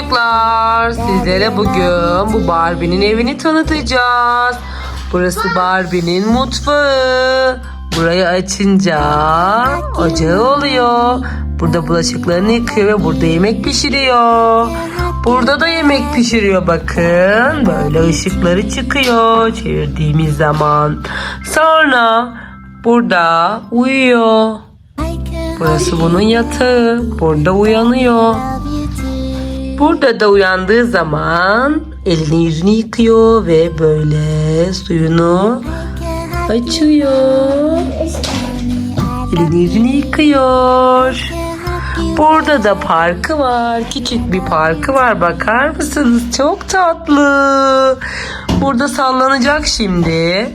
çocuklar. Sizlere bugün bu Barbie'nin evini tanıtacağız. Burası Barbie'nin mutfağı. Burayı açınca ocağı oluyor. Burada bulaşıklarını yıkıyor ve burada yemek pişiriyor. Burada da yemek pişiriyor bakın. Böyle ışıkları çıkıyor çevirdiğimiz zaman. Sonra burada uyuyor. Burası bunun yatağı. Burada uyanıyor. Burada da uyandığı zaman elini yüzünü yıkıyor ve böyle suyunu açıyor. Elini yüzünü yıkıyor. Burada da parkı var. Küçük bir parkı var. Bakar mısınız? Çok tatlı. Burada sallanacak şimdi.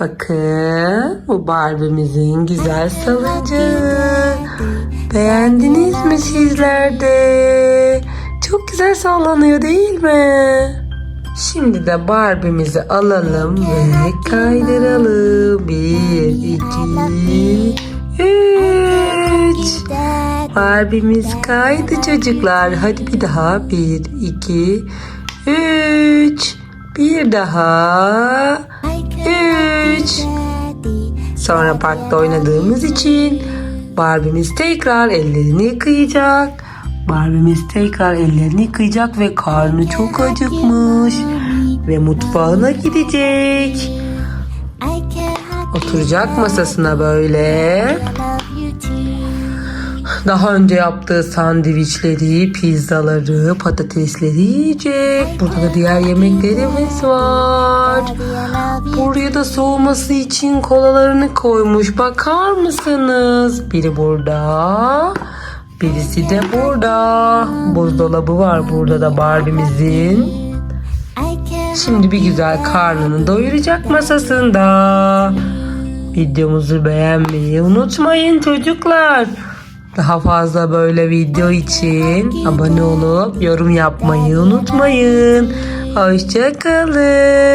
Bakın bu Barbie'mizin güzel salıncağı. Beğendiniz mi sizler de? Çok güzel sallanıyor değil mi? Şimdi de Barbie'mizi alalım ve kaydıralım. Bir, iki, üç. Barbie'miz kaydı çocuklar. Hadi bir daha. Bir, iki, üç. Bir daha. Üç. Sonra parkta oynadığımız için Barbie'miz tekrar ellerini yıkayacak. Barbie'miz tekrar ellerini yıkayacak ve karnı çok acıkmış. Ve mutfağına gidecek. Oturacak masasına böyle. Daha önce yaptığı sandviçleri, pizzaları, patatesleri yiyecek. Burada da diğer yemeklerimiz var. Buraya da soğuması için kolalarını koymuş. Bakar mısınız? Biri burada. Birisi de burada. Buzdolabı var burada da Barbie'mizin. Şimdi bir güzel karnını doyuracak masasında. Videomuzu beğenmeyi unutmayın çocuklar. Daha fazla böyle video için abone olup yorum yapmayı unutmayın. Hoşçakalın.